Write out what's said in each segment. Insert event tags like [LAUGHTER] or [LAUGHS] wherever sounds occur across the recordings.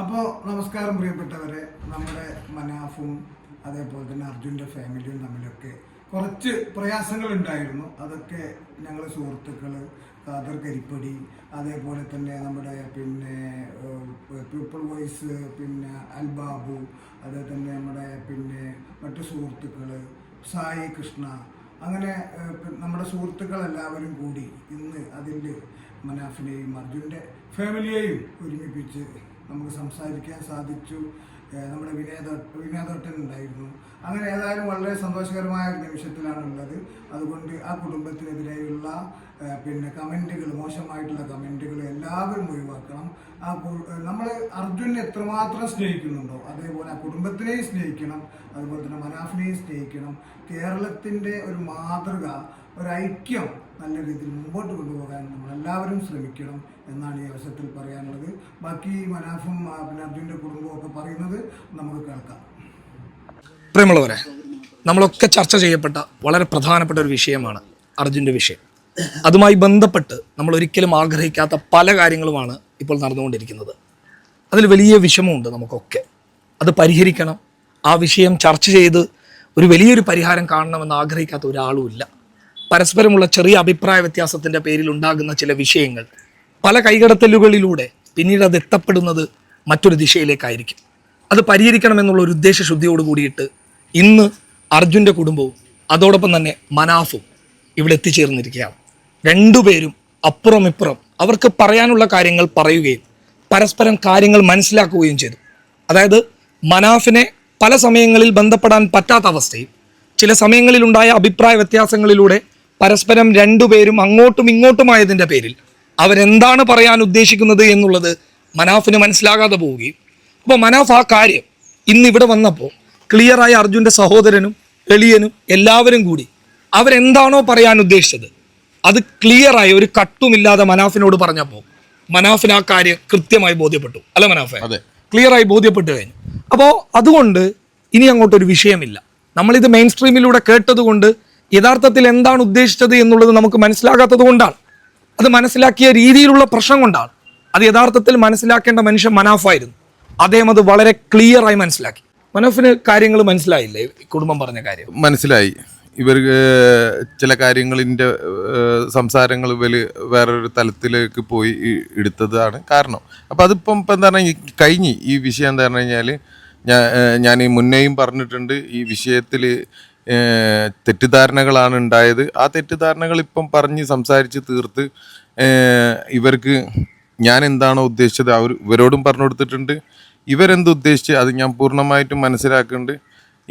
അപ്പോൾ നമസ്കാരം പ്രിയപ്പെട്ടവരെ. നമ്മുടെ മനാഫും അതേപോലെ തന്നെ അർജുന്റെ ഫാമിലിയും തമ്മിലൊക്കെ കുറച്ച് പ്രയാസങ്ങൾ ഉണ്ടായിരുന്നു അതൊക്കെ ഞങ്ങൾ സുഹൃത്തുക്കൾ ഖാദർ കരിപ്പടി അതേപോലെ തന്നെ നമ്മുടെ പിന്നെ പീപ്പിൾ വോയിസ് പിന്നെ അൽബാബു അതേ തന്നെ നമ്മുടെ പിന്നെ മറ്റു സുഹൃത്തുക്കൾ സായി കൃഷ്ണ അങ്ങനെ നമ്മുടെ സുഹൃത്തുക്കളെല്ലാവരും കൂടി ഇന്ന് അതിന്റെ മനാഫിനെയും അർജുന്റെ ഫാമിലിയെയും ഒരുമിപ്പിച്ച് നമുക്ക് സംസാരിക്കാൻ സാധിച്ചു. നമ്മുടെ വിനേദ വിനയതൊട്ടൻ ഉണ്ടായിരുന്നു. അങ്ങനെ ഏതായാലും വളരെ സന്തോഷകരമായ ഒരു നിമിഷത്തിലാണ് ഉള്ളത് അതുകൊണ്ട് ആ കുടുംബത്തിനെതിരെയുള്ള പിന്നെ കമന്റുകൾ മോശമായിട്ടുള്ള കമന്റുകൾ എല്ലാവരും ഒഴിവാക്കണം. ആ നമ്മൾ അർജുനെ എത്രമാത്രം സ്നേഹിക്കുന്നുണ്ടോ അതേപോലെ ആ കുടുംബത്തിനെയും സ്നേഹിക്കണം. അതുപോലെ തന്നെ മനാഫിനെയും സ്നേഹിക്കണം. കേരളത്തിന്റെ ഒരു മാതൃക ഒരു ഐക്യം നല്ല രീതിയിൽ മുമ്പോട്ട് കൊണ്ടുപോകാൻ നമ്മളെല്ലാവരും ശ്രമിക്കണം എന്നാണ് ഈ അവസരത്തിൽ പറയാനുള്ളത്. ബാക്കി മനാഫും പിന്നെ അർജുന്റെ കുടുംബവും ഒക്കെ പറയുന്നത് നമുക്ക് കേൾക്കാം. പ്രിയമുള്ളവരെ നമ്മളൊക്കെ ചർച്ച ചെയ്യപ്പെട്ട വളരെ പ്രധാനപ്പെട്ട ഒരു വിഷയമാണ് അർജുന്റെ വിഷയം. അതുമായി ബന്ധപ്പെട്ട് നമ്മൾ ഒരിക്കലും ആഗ്രഹിക്കാത്ത പല കാര്യങ്ങളുമാണ് ഇപ്പോൾ നടന്നുകൊണ്ടിരിക്കുന്നത്. അതിൽ വലിയ വിഷമമുണ്ട് നമുക്കൊക്കെ. അത് പരിഹരിക്കണം. ആ വിഷയം ചർച്ച ചെയ്ത് ഒരു വലിയൊരു പരിഹാരം കാണണമെന്ന് ആഗ്രഹിക്കാത്ത ഒരാളുമില്ല പരസ്പരമുള്ള ചെറിയ അഭിപ്രായ വ്യത്യാസത്തിന്റെ പേരിൽ ഉണ്ടാകുന്ന ചില വിഷയങ്ങൾ പല കൈകടത്തലുകളിലൂടെ പിന്നീട് അത് എത്തപ്പെടുന്നത് മറ്റൊരു ദിശയിലേക്കായിരിക്കും. അത് പരിഹരിക്കണമെന്നുള്ള ഒരു ഉദ്ദേശശുദ്ധിയോട് കൂടിയിട്ട് ഇന്ന് അർജുന്റെ കുടുംബവും അതോടൊപ്പം തന്നെ മനാഫും ഇവിടെ എത്തിച്ചേർന്നിരിക്കുകയാണ്. രണ്ടുപേരും അപ്പുറം ഇപ്പുറം അവർക്ക് പറയാനുള്ള കാര്യങ്ങൾ പറയുകയും പരസ്പരം കാര്യങ്ങൾ മനസ്സിലാക്കുകയും ചെയ്തു. അതായത് മനാഫിനെ പല സമയങ്ങളിൽ ബന്ധപ്പെടാൻ പറ്റാത്ത അവസ്ഥയും ചില സമയങ്ങളിലുണ്ടായ അഭിപ്രായ വ്യത്യാസങ്ങളിലൂടെ പരസ്പരം രണ്ടുപേരും അങ്ങോട്ടും ഇങ്ങോട്ടുമായതിന്റെ പേരിൽ അവരെന്താണ് പറയാൻ ഉദ്ദേശിക്കുന്നത് എന്നുള്ളത് മനാഫിന് മനസ്സിലാകാതെ പോവുകയും. അപ്പോൾ മനാഫ് ആ കാര്യം ഇന്ന് ഇവിടെ വന്നപ്പോൾ ക്ലിയറായ അർജുന്റെ സഹോദരനും എളിയനും എല്ലാവരും കൂടി അവരെന്താണോ പറയാൻ ഉദ്ദേശിച്ചത് അത് ക്ലിയറായി ഒരു കട്ടുമില്ലാതെ മനാഫിനോട് പറഞ്ഞപ്പോൾ മനാഫിന് ആ കാര്യം കൃത്യമായി ബോധ്യപ്പെട്ടു. അല്ല മനാഫെ? അതെ. ക്ലിയറായി ബോധ്യപ്പെട്ടു കഴിഞ്ഞു. അപ്പോൾ അതുകൊണ്ട് ഇനി അങ്ങോട്ടൊരു വിഷയമില്ല. നമ്മളിത് മെയിൻ സ്ട്രീമിലൂടെ കേട്ടതുകൊണ്ട് യഥാർത്ഥത്തിൽ എന്താണ് ഉദ്ദേശിച്ചത് എന്നുള്ളത് നമുക്ക് മനസ്സിലാകാത്തത് കൊണ്ടാണ്. അത് മനസ്സിലാക്കിയ രീതിയിലുള്ള പ്രശ്നം കൊണ്ടാണ്. അത് യഥാർത്ഥത്തിൽ മനസ്സിലാക്കേണ്ട മനുഷ്യൻ മനാഫായിരുന്നു. അദ്ദേഹം അത് വളരെ ക്ലിയറായി മനസ്സിലാക്കി. മനാഫിന് കാര്യങ്ങൾ മനസ്സിലായില്ലേ? കുടുംബം പറഞ്ഞ കാര്യം. മനസ്സിലായി. ഇവർക്ക് ചില കാര്യങ്ങളിന്റെ സംസാരങ്ങൾ ഇവർ വേറൊരു തലത്തിലേക്ക് പോയി എടുത്തതാണ് കാരണം. അപ്പം അതിപ്പം ഇപ്പം എന്താ പറഞ്ഞാൽ കഴിഞ്ഞ് ഈ വിഷയം എന്താ പറഞ്ഞു കഴിഞ്ഞാൽ ഞാൻ ഞാൻ മുന്നേയും പറഞ്ഞിട്ടുണ്ട് ഈ വിഷയത്തിൽ തെറ്റിദ്ധാരണകളാണ് ഉണ്ടായത്. ആ തെറ്റിദ്ധാരണകൾ ഇപ്പം പറഞ്ഞ് സംസാരിച്ച് തീർത്ത് ഇവർക്ക് ഞാൻ എന്താണോ ഉദ്ദേശിച്ചത് അവർ ഇവരോടും പറഞ്ഞു കൊടുത്തിട്ടുണ്ട്. ഇവരെന്ത് ഉദ്ദേശിച്ച് അത് ഞാൻ പൂർണമായിട്ടും മനസ്സിലാക്കുന്നുണ്ട്.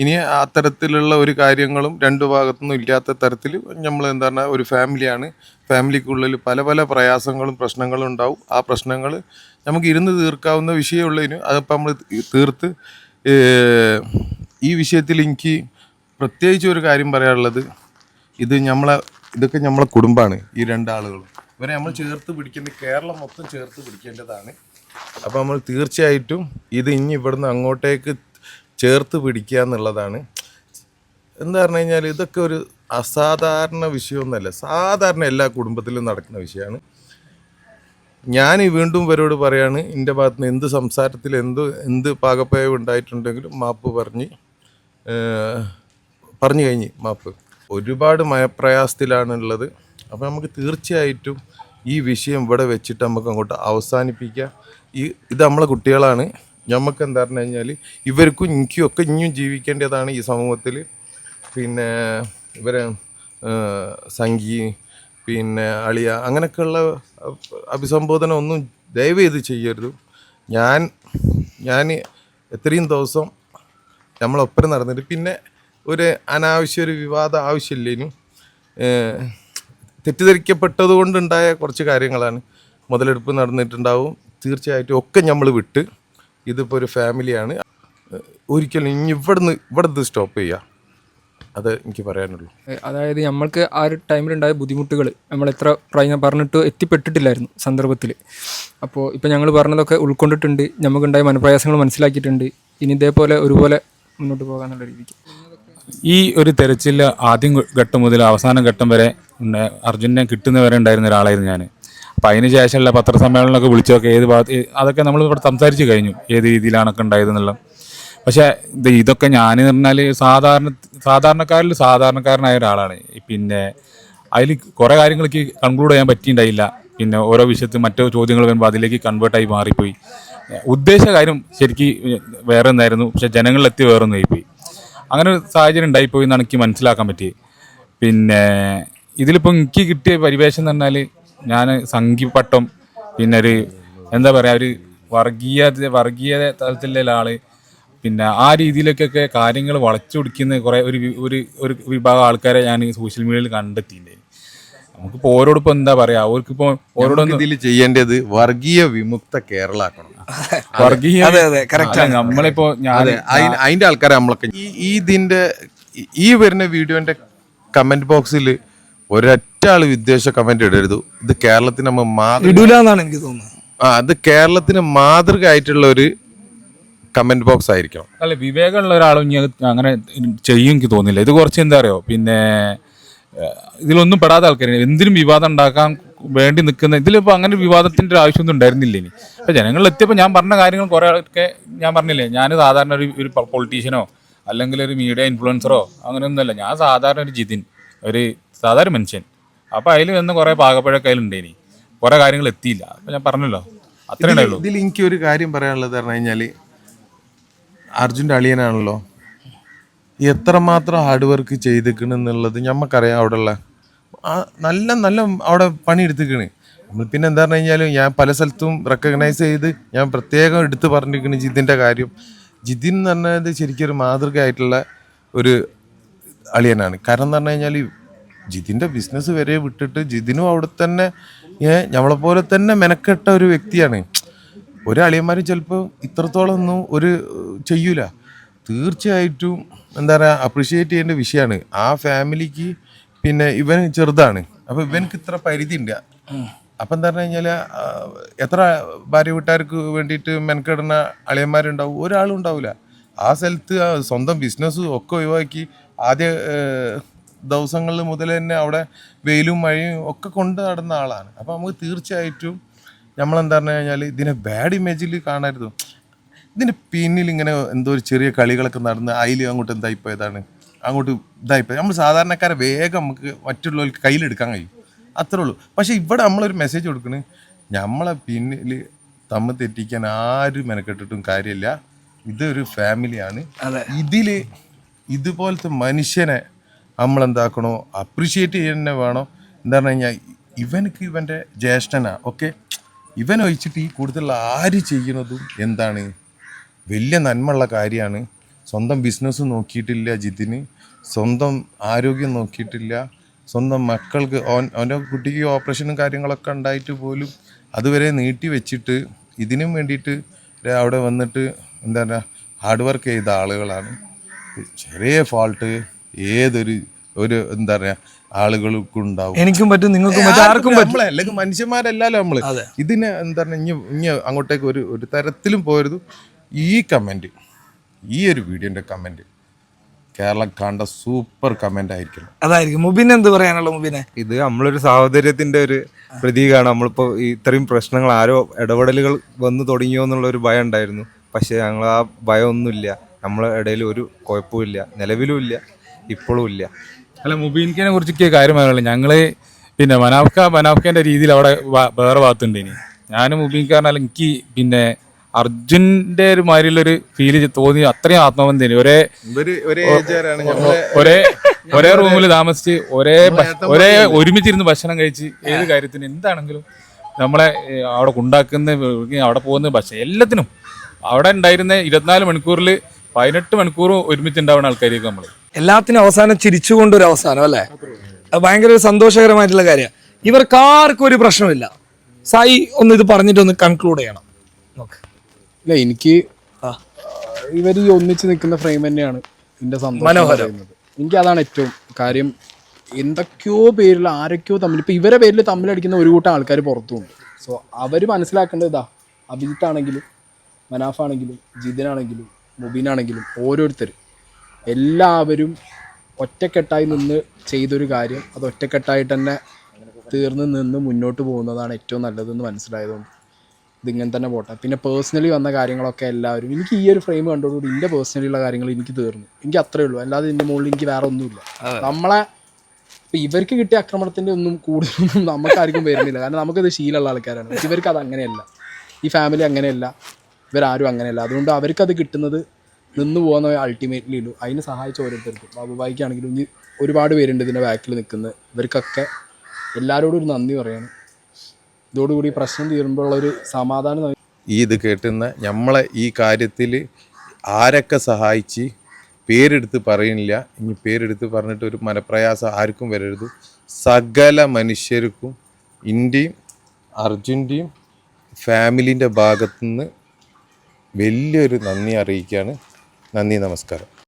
ഇനി അത്തരത്തിലുള്ള ഒരു കാര്യങ്ങളും രണ്ടു ഭാഗത്തുനിന്നും ഇല്ലാത്ത തരത്തിൽ നമ്മൾ എന്താണ് ഒരു ഫാമിലിയാണ്. ഫാമിലിക്കുള്ളിൽ പല പല പ്രയാസങ്ങളും പ്രശ്നങ്ങളും ഉണ്ടാവും. ആ പ്രശ്നങ്ങൾ നമുക്ക് ഇരുന്ന് തീർക്കാവുന്ന വിഷയമുള്ളതിന് അതിപ്പോൾ നമ്മൾ തീർത്ത് ഈ വിഷയത്തിൽ എനിക്ക് പ്രത്യേകിച്ച് ഒരു കാര്യം പറയാനുള്ളത് ഇത് നമ്മളെ ഇതൊക്കെ നമ്മളെ കുടുംബമാണ് ഈ രണ്ടാളുകളും. ഇവരെ നമ്മൾ ചേർത്ത് പിടിക്കേണ്ട കേരളം മൊത്തം ചേർത്ത് പിടിക്കേണ്ടതാണ്. അപ്പോൾ നമ്മൾ തീർച്ചയായിട്ടും ഇത് ഇനി ഇവിടുന്ന് അങ്ങോട്ടേക്ക് ചേർത്ത് പിടിക്കുക എന്നുള്ളതാണ്. എന്താ പറഞ്ഞു കഴിഞ്ഞാൽ ഇതൊക്കെ ഒരു അസാധാരണ വിഷയമൊന്നുമല്ല സാധാരണ എല്ലാ കുടുംബത്തിലും നടക്കുന്ന വിഷയമാണ്. ഞാൻ വീണ്ടും ഇവരോട് പറയാണ് എന്റെ ഭാഗത്ത് നിന്ന് എന്ത് സംസാരത്തിൽ എന്ത് എന്ത് പാകപ്പയവ് ഉണ്ടായിട്ടുണ്ടെങ്കിലും മാപ്പ് പറഞ്ഞ് പറഞ്ഞു കഴിഞ്ഞ് മാപ്പ്. ഒരുപാട് മയപ്രയാസത്തിലാണുള്ളത് അപ്പോൾ നമുക്ക് തീർച്ചയായിട്ടും ഈ വിഷയം ഇവിടെ വെച്ചിട്ട് നമുക്ക് അങ്ങോട്ട് അവസാനിപ്പിക്കാം. ഈ ഇത് നമ്മളെ കുട്ടികളാണ്. നമുക്ക് എന്താ പറഞ്ഞു കഴിഞ്ഞാൽ ഇവർക്കും എനിക്കും ഒക്കെ ഇനിയും ജീവിക്കേണ്ടതാണ് ഈ സമൂഹത്തിൽ. പിന്നെ ഇവരെ സംഗീ പിന്നെ അളിയ അങ്ങനെയൊക്കെയുള്ള അഭിസംബോധന ഒന്നും ദയവ് ചെയ്ത് ചെയ്യരുത്. ഞാൻ ഞാൻ എത്രയും ദിവസം നമ്മളൊപ്പം നടന്നിട്ട് പിന്നെ ഒരു അനാവശ്യ ഒരു വിവാദം ആവശ്യമില്ലേനും തെറ്റിദ്ധരിക്കപ്പെട്ടത് കൊണ്ടുണ്ടായ കുറച്ച് കാര്യങ്ങളാണ് മുതലെടുപ്പ് നടന്നിട്ടുണ്ടാവും. തീർച്ചയായിട്ടും ഒക്കെ നമ്മൾ വിട്ട് ഇതിപ്പോൾ ഒരു ഫാമിലിയാണ്. ഒരിക്കലും ഇനി ഇവിടുന്ന് ഇവിടുന്ന് സ്റ്റോപ്പ് ചെയ്യുക അത് എനിക്ക് പറയാനുള്ളൂ. അതായത് നമ്മൾക്ക് ആ ഒരു ടൈമിലുണ്ടായ ബുദ്ധിമുട്ടുകൾ നമ്മൾ എത്ര പറഞ്ഞിട്ട് എത്തിപ്പെട്ടിട്ടില്ലായിരുന്നു സന്ദർഭത്തിൽ അപ്പോൾ ഇപ്പോൾ ഞങ്ങൾ പറഞ്ഞതൊക്കെ ഉൾക്കൊണ്ടിട്ടുണ്ട്. നമുക്കുണ്ടായ മനപ്രയാസങ്ങൾ മനസ്സിലാക്കിയിട്ടുണ്ട്. ഇനി ഇതേപോലെ ഒരുപോലെ മുന്നോട്ട് പോകാനുള്ള രീതിക്ക്. ഈ ഒരു തെരച്ചിൽ ആദ്യം ഘട്ടം മുതൽ അവസാന ഘട്ടം വരെ. അർജുനെ കിട്ടുന്നവരെ ഉണ്ടായിരുന്ന ഒരാളായിരുന്നു ഞാൻ അപ്പം അതിന് ശേഷമുള്ള പത്രസമ്മേളനമൊക്കെ വിളിച്ചൊക്കെ ഏത് ഭാഗത്ത് അതൊക്കെ നമ്മൾ ഇവിടെ സംസാരിച്ച് കഴിഞ്ഞു ഏത് രീതിയിലാണൊക്കെ ഉണ്ടായതെന്നുള്ള പക്ഷേ ഇത് ഇതൊക്കെ ഞാൻ എന്ന് പറഞ്ഞാൽ സാധാരണ സാധാരണക്കാരിൽ സാധാരണക്കാരനായ ഒരാളാണ്. പിന്നെ അതിൽ കുറേ കാര്യങ്ങൾക്ക് കൺക്ലൂഡ് ചെയ്യാൻ പറ്റിയിട്ടുണ്ടായില്ല. പിന്നെ ഓരോ വിഷയത്ത് മറ്റോ ചോദ്യങ്ങൾ വരുമ്പോൾ അതിലേക്ക് കൺവേർട്ടായി മാറിപ്പോയി. ഉദ്ദേശ കാര്യം ശരിക്കും വേറെ ഒന്നായിരുന്നു പക്ഷെ ജനങ്ങളിലെത്തി വേറെ ഒന്നായിപ്പോയി അങ്ങനെ ഒരു സാഹചര്യം ഉണ്ടായിപ്പോയി എന്നാണ് എനിക്ക് മനസ്സിലാക്കാൻ പറ്റിയത് പിന്നെ ഇതിലിപ്പോൾ എനിക്ക് കിട്ടിയ പരിവേഷം എന്ന് പറഞ്ഞാൽ ഞാൻ സംഘിപ്പട്ടം പിന്നെ ഒരു എന്താ പറയുക ഒരു വർഗീയ വർഗീയ തലത്തിലുള്ള ആൾ പിന്നെ ആ രീതിയിലേക്കൊക്കെ കാര്യങ്ങൾ വളച്ചൊടിക്കുന്ന കുറേ ഒരു ഒരു ഒരു വിഭാഗം ആൾക്കാരെ ഞാൻ സോഷ്യൽ മീഡിയയിൽ കണ്ടെത്തിയിട്ടുണ്ട്. നമുക്കിപ്പോൾ ഓരോടൊപ്പം എന്താ പറയാ? അവർക്കിപ്പോൾ ഓരോടൊന്നും ഇതിൽ ചെയ്യേണ്ടത് വർഗീയ വിമുക്ത കേരള ആക്കണം [LAUGHS] വർഗീയ അതെ, അതെ, നമ്മളിപ്പോ ഞാൻ അതെ അതിന്റെ ആൾക്കാരെ നമ്മളൊക്കെ ഈ ഈ ഇതിന്റെ ഈ- വരുന്ന വീഡിയോന്റെ കമന്റ് ബോക്സിൽ ഒരൊറ്റ ആൾ വിദ്വേഷ കമന്റ് ഇടരുത്. ഇത് കേരളത്തിന് നമ്മ മാതൃ ഇടൂല എന്നാണ് എനിക്ക് തോന്നുന്നത്. ആ അത് കേരളത്തിന് മാതൃക ആയിട്ടുള്ള ഒരു കമന്റ് ബോക്സ് ആയിരിക്കണം. അല്ല വിവേകമുള്ള ഒരാളും ഞാൻ അങ്ങനെ ചെയ്യും എനിക്ക് തോന്നില്ല ഇത് കുറച്ച് എന്താ അറിയോ? പിന്നെ ഇതിലൊന്നും പെടാത്ത ആൾക്കാരാണ്. എന്തിനും വിവാദം ഉണ്ടാക്കാൻ വേണ്ടി നിൽക്കുന്ന ഇതിലിപ്പോൾ അങ്ങനെ ഒരു വിവാദത്തിന്റെ ഒരു ആവശ്യമൊന്നും ഉണ്ടായിരുന്നില്ല ഇനി. അപ്പോൾ ജനങ്ങളിൽ എത്തിയപ്പോൾ ഞാൻ പറഞ്ഞ കാര്യങ്ങൾ കുറേ ഒക്കെ ഞാൻ പറഞ്ഞില്ലേ ഞാൻ സാധാരണ ഒരു ഒരു പൊളിറ്റീഷ്യനോ അല്ലെങ്കിൽ ഒരു മീഡിയ ഇൻഫ്ലുവൻസറോ അങ്ങനെയൊന്നുമല്ല. ഞാൻ സാധാരണ ഒരു ജിതിൻ ഒരു സാധാരണ മനുഷ്യൻ. അപ്പോൾ അതിൽ വന്ന് കുറേ പാകപ്പഴൊക്കെ അതിലുണ്ടേനി കുറേ കാര്യങ്ങൾ എത്തിയില്ല. അപ്പോൾ ഞാൻ പറഞ്ഞല്ലോ അത്രേ ഉണ്ടായുള്ളൂ ഇതിൽ എനിക്ക് ഒരു കാര്യം പറയാനുള്ളത് പറഞ്ഞു കഴിഞ്ഞാൽ അർജുന്റെ അളിയനാണല്ലോ. എത്രമാത്രം ഹാർഡ് വർക്ക് ചെയ്തിക്കണ് എന്നുള്ളത് ഞമ്മക്കറിയാം അവിടെ ഉള്ള ആ നല്ല നല്ല അവിടെ പണി പണിയെടുത്തിക്കണ് നമ്മൾ പിന്നെ എന്താ പറഞ്ഞു കഴിഞ്ഞാൽ ഞാൻ പല സ്ഥലത്തും റെക്കഗ്നൈസ് ചെയ്ത് ഞാൻ പ്രത്യേകം എടുത്ത് പറഞ്ഞിരിക്കണ് ജിതിന്റെ കാര്യം. ജിതിൻ എന്ന് പറഞ്ഞത് ശരിക്കും ഒരു മാതൃകയായിട്ടുള്ള ഒരു അളിയനാണ്. കാരണം എന്ന് പറഞ്ഞു കഴിഞ്ഞാൽ ജിതിന്റെ ബിസിനസ് വരെ വിട്ടിട്ട് ജിതിനും അവിടെ തന്നെ ഏ നമ്മളെപ്പോലെ തന്നെ മെനക്കെട്ട ഒരു വ്യക്തിയാണ്. ഒരു അളിയന്മാരും ചിലപ്പോൾ ഇത്രത്തോളം ഒന്നും ഒരു ചെയ്യൂല. തീർച്ചയായിട്ടും എന്താ പറയുക അപ്രിഷിയേറ്റ് ചെയ്യേണ്ട വിഷയമാണ് ആ ഫാമിലിക്ക് പിന്നെ ഇവൻ ചെറുതാണ്. അപ്പോൾ ഇവനക്ക് ഇത്ര പരിധി ഉണ്ട് അപ്പം എന്താ പറഞ്ഞു കഴിഞ്ഞാൽ എത്ര ഭാര്യ വീട്ടുകാർക്ക് വേണ്ടിയിട്ട് മെനക്കെടുന്ന അളിയന്മാരുണ്ടാവും? ഒരാളും ഉണ്ടാവില്ല ആ സ്ഥലത്ത് സ്വന്തം ബിസിനസ് ഒക്കെ ഒഴിവാക്കി ആദ്യ ദിവസങ്ങളിൽ മുതൽ തന്നെ അവിടെ വെയിലും മഴയും ഒക്കെ കൊണ്ട് നടന്ന ആളാണ്. അപ്പം നമുക്ക് തീർച്ചയായിട്ടും നമ്മളെന്താ പറഞ്ഞു കഴിഞ്ഞാൽ ഇതിനെ ബാഡ് ഇമേജിൽ കാണരുത്. ഇതിന്റെ പിന്നിൽ ഇങ്ങനെ എന്തോ ഒരു ചെറിയ കളികളൊക്കെ നടന്ന് അതിൽ അങ്ങോട്ട് എന്തായിപ്പോയതാണ് അങ്ങോട്ട് ഇതായിപ്പോയി നമ്മൾ സാധാരണക്കാരെ വേഗം നമുക്ക് മറ്റുള്ളവർക്ക് കയ്യിലെടുക്കാൻ കഴിയും. അത്രേ ഉള്ളൂ. പക്ഷേ ഇവിടെ നമ്മളൊരു മെസ്സേജ് കൊടുക്കണേ. നമ്മളെ പിന്നിൽ തമ്മിൽ തെറ്റിക്കാൻ ആരും മെനക്കെട്ടിട്ടും കാര്യമില്ല. ഇതൊരു ഫാമിലിയാണ് ഇതിൽ ഇതുപോലത്തെ മനുഷ്യനെ നമ്മളെന്താക്കണോ അപ്രിഷിയേറ്റ് ചെയ്യുന്ന വേണോ. എന്താ പറഞ്ഞു കഴിഞ്ഞാൽ ഇവനക്ക് ഇവന്റെ ജ്യേഷ്ഠനാണ് ഓക്കെ ഇവൻ ഒഴിച്ചിട്ട് ഈ കൂടുതൽ ആര് ചെയ്യുന്നതും എന്താണ്? വലിയ നന്മയുള്ള കാര്യമാണ്. സ്വന്തം ബിസിനസ് നോക്കിയിട്ടില്ല ജിതിന്. സ്വന്തം ആരോഗ്യം നോക്കിയിട്ടില്ല. സ്വന്തം മക്കൾക്ക് ഓൻ അവന്റെ കുട്ടിക്ക് ഓപ്പറേഷനും കാര്യങ്ങളൊക്കെ ഉണ്ടായിട്ട് പോലും അതുവരെ നീട്ടി വെച്ചിട്ട് ഇതിനും വേണ്ടിയിട്ട് അവിടെ വന്നിട്ട് എന്താ പറയുക ഹാർഡ് വർക്ക് ചെയ്ത ആളുകളാണ്. ചെറിയ ഫാൾട്ട് ഏതൊരു ഒരു എന്താ പറയുക ആളുകൾക്കും ഉണ്ടാവും. എനിക്കും പറ്റും നിങ്ങൾക്കും ആർക്കും പറ്റും. നമ്മളെ അല്ലെങ്കിൽ മനുഷ്യന്മാരല്ലല്ലോ നമ്മൾ ഇതിന് എന്താ പറയുക ഇനി ഇനി അങ്ങോട്ടേക്ക് ഒരു ഒരു തരത്തിലും പോരുത്. ഈ കമന്റ് ഈ ഒരു വീഡിയോന്റെ കമന്റ് കേരളം കണ്ട സൂപ്പർ കമന്റ് ആയിരിക്കണം അതായിരിക്കും. മുബിൻ എന്ത് പറയാനുള്ള മുബിനെ? ഇത് നമ്മളൊരു സാഹോദര്യത്തിന്റെ ഒരു പ്രതീകമാണ് നമ്മളിപ്പോൾ ഇത്രയും പ്രശ്നങ്ങൾ ആരോ ഇടപെടലുകൾ വന്നു തുടങ്ങിയോ എന്നുള്ള ഒരു ഭയം ഉണ്ടായിരുന്നു. പക്ഷേ ഞങ്ങൾ ആ ഭയമൊന്നുമില്ല. നമ്മളെ ഇടയിൽ ഒരു കുഴപ്പമില്ല നിലവിലും ഇല്ല. ഇപ്പോഴും ഇല്ല. അല്ല മുബീൻഖിനെ കുറിച്ചൊക്കെ കാര്യം പറയാനുള്ളത്. ഞങ്ങൾ പിന്നെ മനാഫ്ക മനാഫ്കന്റെ രീതിയിൽ അവിടെ വേറെ ഭാഗത്തുണ്ട് ഇനി. ഞാനും മുബീൻ കാരണം എനിക്ക് പിന്നെ അർജുന്റെ ഒരു മാതിരിയുള്ളൊരു ഫീൽ തോന്നി അത്രയും ആത്മബന്ധം ഒരേ ഒരേ ഒരേ ഒരേ റൂമിൽ താമസിച്ച് ഒരേ ഒരേ ഒരുമിച്ചിരുന്ന് ഭക്ഷണം കഴിച്ച് ഏത് കാര്യത്തിന് എന്താണെങ്കിലും നമ്മളെ അവിടെ ഉണ്ടാക്കുന്ന അവിടെ പോകുന്ന ഭക്ഷണം എല്ലാത്തിനും. അവിടെ ഉണ്ടായിരുന്ന ഇരുപത്തിനാല് മണിക്കൂറിൽ പതിനെട്ട് മണിക്കൂറും ഒരുമിച്ച് ഉണ്ടാവുന്ന ആൾക്കാരേക്ക് നമ്മൾ എല്ലാത്തിനും അവസാനം ചിരിച്ചുകൊണ്ടൊരു അവസാനം അല്ലേ? അത് ഭയങ്കര ഒരു സന്തോഷകരമായിട്ടുള്ള കാര്യമാണ്. ഇവർക്ക് ആർക്കും ഒരു പ്രശ്നമില്ല സായി ഒന്ന് ഇത് പറഞ്ഞിട്ട് ഒന്ന് കൺക്ലൂഡ് ചെയ്യണം. ഇല്ല എനിക്ക് ഇവർ ഈ ഒന്നിച്ച് നിൽക്കുന്ന ഫ്രെയിം തന്നെയാണ് എന്റെ സന്തോഷം എനിക്ക് അതാണ് ഏറ്റവും കാര്യം. എന്തൊക്കെയോ പേരിൽ ആരൊക്കെയോ തമ്മിൽ ഇപ്പൊ ഇവരെ പേരിൽ തമ്മിലടിക്കുന്ന ഒരു കൂട്ടം ആൾക്കാർ പുറത്തുണ്ട് സോ അവർ മനസ്സിലാക്കേണ്ടത് ഇതാ അഭിജിത്ത് ആണെങ്കിലും മനാഫ് ആണെങ്കിലും ജിതിനാണെങ്കിലും മുബീനാണെങ്കിലും ഓരോരുത്തർ എല്ലാവരും ഒറ്റക്കെട്ടായി നിന്ന് ചെയ്തൊരു കാര്യം അത് ഒറ്റക്കെട്ടായിട്ട് തന്നെ തീർന്ന് നിന്ന് മുന്നോട്ട് പോകുന്നതാണ് ഏറ്റവും നല്ലതെന്ന് മനസ്സിലായതുകൊണ്ട്. ഇതിങ്ങനെ തന്നെ പോട്ടെ. പിന്നെ പേഴ്സണലി വന്ന കാര്യങ്ങളൊക്കെ എല്ലാവരും എനിക്ക് ഈ ഒരു ഫ്രെയിം കണ്ടോടുകൂടി എന്റെ പേഴ്സണലി ഉള്ള കാര്യങ്ങൾ എനിക്ക് തീർന്നു. എനിക്ക് അത്രേ ഉള്ളൂ. അല്ലാതെ ഇതിന്റെ മുകളിൽ എനിക്ക് വേറെ ഒന്നുമില്ല. നമ്മളെ ഇപ്പം ഇവർക്ക് കിട്ടിയ ആക്രമണത്തിന്റെ ഒന്നും കൂടുതലൊന്നും നമുക്കാർക്കും വരുന്നില്ല. കാരണം നമുക്കത് ശീലമുള്ള ആൾക്കാരാണ്. ഇവർക്ക് അത് അങ്ങനെയല്ല. ഈ ഫാമിലി അങ്ങനെയല്ല. ഇവരാരും അങ്ങനെയല്ല. അതുകൊണ്ട് അവർക്കത് കിട്ടുന്നത് നിന്ന് പോകുന്ന അൾട്ടിമേറ്റ്ലി ഉള്ളൂ. അതിന് സഹായിച്ച ഓരോരുത്തർക്കും. ബാബുബായിക്കാണെങ്കിലും ഇനി ഒരുപാട് പേരുണ്ട് ഇതിന്റെ ബാക്കിൽ നിൽക്കുന്നത് ഇവർക്കൊക്കെ എല്ലാവരോടും ഒരു നന്ദി പറയാണ്. ഇതോടുകൂടി പ്രശ്നം തീരുമ്പോൾ ഒരു സമാധാനം ഈ ഇത് കേട്ടുന്ന നമ്മളെ ഈ കാര്യത്തിൽ ആരൊക്കെ സഹായിച്ച് പേരെടുത്ത് പറയുന്നില്ല ഇനി പേരെടുത്ത് പറഞ്ഞിട്ട് ഒരു മനപ്രയാസം ആർക്കും വരരുത്. സകല മനുഷ്യർക്കും ഇന്ത്യയും അർജുന്റെയും ഫാമിലിന്റെ ഭാഗത്തുനിന്ന് വലിയൊരു നന്ദി അറിയിക്കുകയാണ്. നന്ദി നമസ്കാരം.